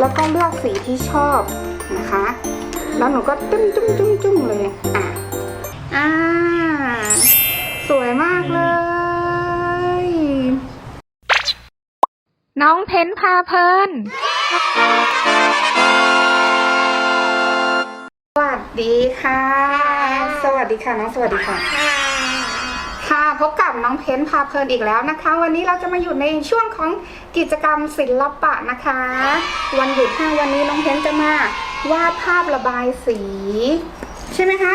แล้วก็เลือกสีที่ชอบนะคะ แล้วหนูก็จุ้มจุ้มจุ้มจุ้มเลยอะอ่าสวยมากเลย น้องเพ้นพาเพลินสวัสดีค่ะ สวัสดีค่ะ น้องสวัสดีค่ะค่ะ พบกับน้องเพ้นพาเพลินอีกแล้วนะคะ วันนี้เราจะมาอยู่ในช่วงของกิจกรรมศิลปะนะคะ วันหยุดห้าวันนี้น้องเพ้นจะมาวาดภาพระบายสี ใช่ไหมคะ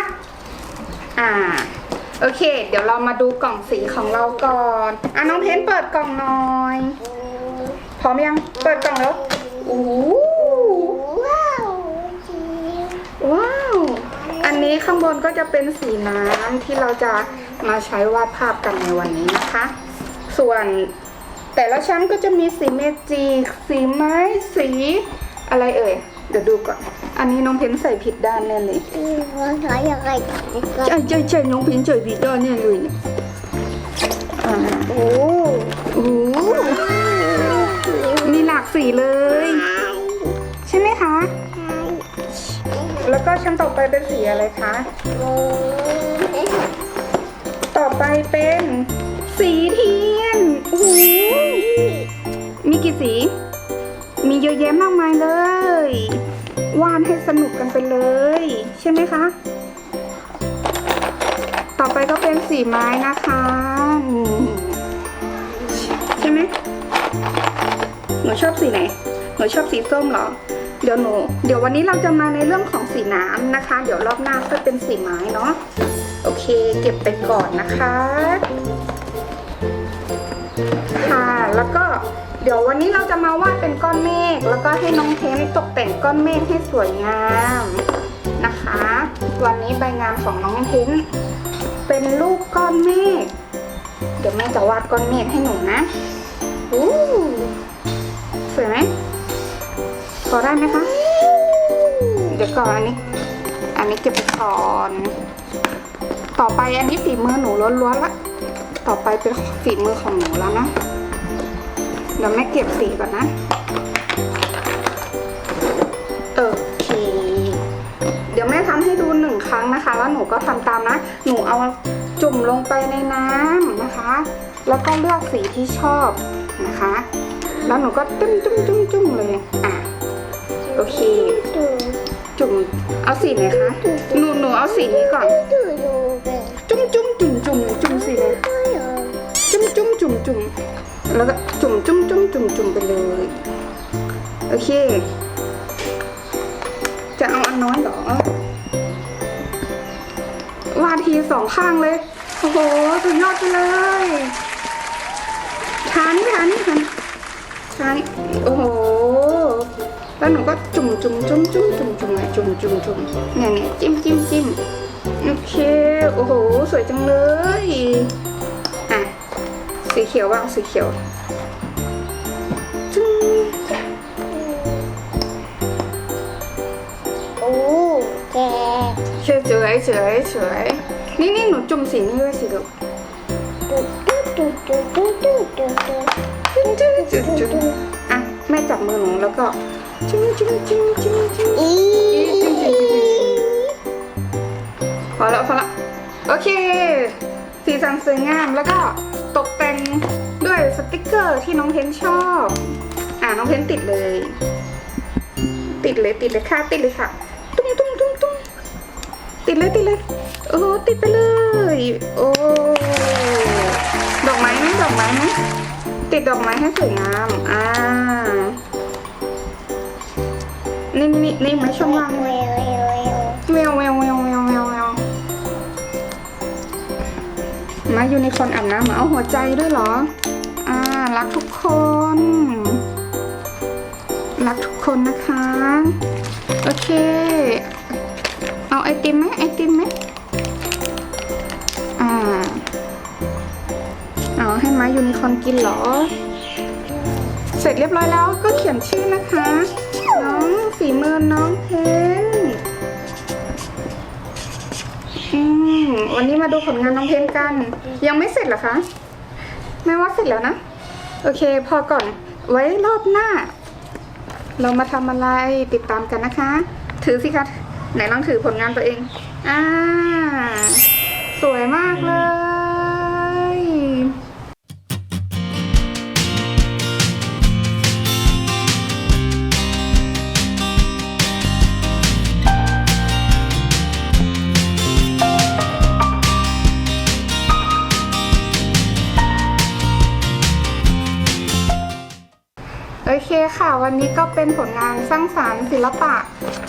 อ่าโอเค เดี๋ยวเรามาดูกล่องสีของเราก่อนอะน้องเพ้นเปิดกล่องหน่อยพร้อมยังเปิดกล่องแล้วโอ้โหว้าวว้าวอันนี้ข้างบนก็จะเป็นสีน้ำที่เราจะ มาใช้วาดภาพกันในวันนี้นะคะ ส่วนแต่ละชั้นก็จะมีสีเมจิกสีไม้สีอะไรเอ่ย เดี๋ยวดูก่อน อันนี้น้องเพ้นใส่ผิดด้านแน่เลยว่าใช้ยังไงก็ใช่ใช่ใช่น้องเพ้นใส่ผิดด้านแน่เลยเนี่ยอ่าโอ้โอ้โหมีหลากสีเลย ใช่ไหมคะ แล้วก็ชั้นต่อไปเป็นสีอะไรคะต่อ ไปเป็นสีเทียนโอ้โหมีกี่สี มีเยอะแยะมากมายเลย วาดให้สนุกกันไปเลย ใช่ไหมคะ ต่อไปก็เป็นสีไม้นะคะใช่ไหมหนูชอบสีไหน หนูชอบสีส้มเหรอ เดี๋ยวหนู เดี๋ยววันนี้เราจะมาในเรื่องของสีน้ำนะคะ เดี๋ยวรอบหน้าก็เป็นสีไม้เนาะ เคเก็บไปก่อนนะคะ ค่ะแล้วก็เดี๋ยววันนี้เราจะมาวาดเป็นก้อนเมฆแล้วก็ให้น้องเทนตกแต่งก้อนเมฆให้สวยงามนะคะ วันนี้ใบงานของน้องเทนเป็นรูปก้อนเมฆเดี๋ยวแม่จะวาดก้อนเมฆให้หนูนะอู้สวยไหมพอได้ไหมคะ เดี๋ยวก่อนอันนี้ อันนี้เก็บไปก่อน ต่อไปอันนี้ฝีมือหนูล้วนๆละ ต่อไปเป็นฝีมือของหนูแล้วนะ เดี๋ยวแม่เก็บสีก่อนนะโอเค เดี๋ยวแม่ทำให้ดูหนึ่งครั้งนะคะ แล้วหนูก็ทำตามนะ หนูเอาจุ่มลงไปในน้ำนะคะ แล้วก็เลือกสีที่ชอบนะคะ แล้วหนูก็จุ่มจุ่มจุ่มจุ่มเลย อะ โอเค จุ่ม เอาสีไหนคะ หนูหนูเอาสีนี้ก่อน จุ่มจุ่มจุ่มจุ่มจุ่มสีไหนจุ่มจุ่มจุ่มจุ่มแล้วก็จุ่มจุ่มจุ่มจุ่มจุ่มไปเลย โอเค จะเอาอันน้อยเหรอ วาดทีสองข้างเลย โอ้โห สุดยอดไปเลยช้านี่ช้านี่ช้านี่ช้านี่โอ้โห แล้วหนูก็จุ่มจุ่มจุ่มจุ่มจุ่มจุ่มเนี่ยจุ่มจุ่มจุ่มเนี่ยเนี่ยจิ้มจิ้มจิ้ม โอเค โอ้โห สวยจังเลย อะ สีเขียวบ้างสีเขียวจึ๊งโอ้แกเฉยเฉยเฉยเฉยนี่นี่หนูจุ่มสีนี้ด้วยสิลูกดูดูดูดูดูดูดูจุ๊งจุ๊งจุ๊งจุ๊งอะ แม่จับมือหนูแล้วก็จุ๊งจุ๊งจุ๊งจุ๊งจุ๊ง เค สีสันสวยงามแล้วก็ตกแต่งด้วยสติกเกอร์ที่น้องเพนชอบ อะน้องเพนติดเลย ติดเลยติดเลยค่ะติดเลยค่ะ ตุ้มตุ้มตุ้มตุ้มติดเลยติดเลย โอ้โหติดไปเลย โอ้ดอกไม้ไหมดอกไม้ไหมติดดอกไม้ให้สวยงาม อ่านี่นี่นี่ไหมช่องว่างเวไหมเวเวแววแววแววแววแววแว มายูนิคอนอาบน้ำมาเอาหัวใจด้วยเหรอ อ่า รักทุกคน รักทุกคนนะคะ โอเค เอาไอติมไหมไอติมไหมอ่า เอาให้มายูนิคอนกินเหรอ เสร็จเรียบร้อยแล้วก็เขียนชื่อนะคะ น้องฝีมือน้องเพน วันนี้มาดูผลงานน้องเพนกัน ยังไม่เสร็จเหรอคะแม่ว่าเสร็จแล้วนะ โอเค พอก่อน ไว้รอบหน้า เรามาทำอะไรติดตามกันนะคะ ถือสิคะ ไหนลองถือผลงานตัวเอง อ่า สวยมากเลย ค่ะ วันนี้ก็เป็นผลงานสร้างสารรค์ศิลปะ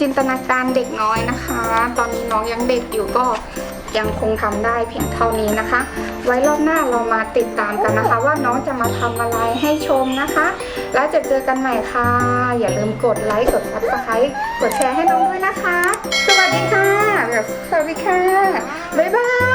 จินตนาการเด็กน้อยนะคะ ตอนนี้น้องยังเด็กอยู่ก็ยังคงทำได้เพียงเท่านี้นะคะ ไว้รอบหน้าเรามาติดตามกันนะคะ ว่าน้องจะมาทำอะไรให้ชมนะคะ แล้วจะเจอกันใหม่ค่ะ อย่าลืมกดไลค์กด subscribe กดแชร์ให้น้องด้วยนะคะ สวัสดีค่ะ สวัสดีค่ะ บ๊ายบาย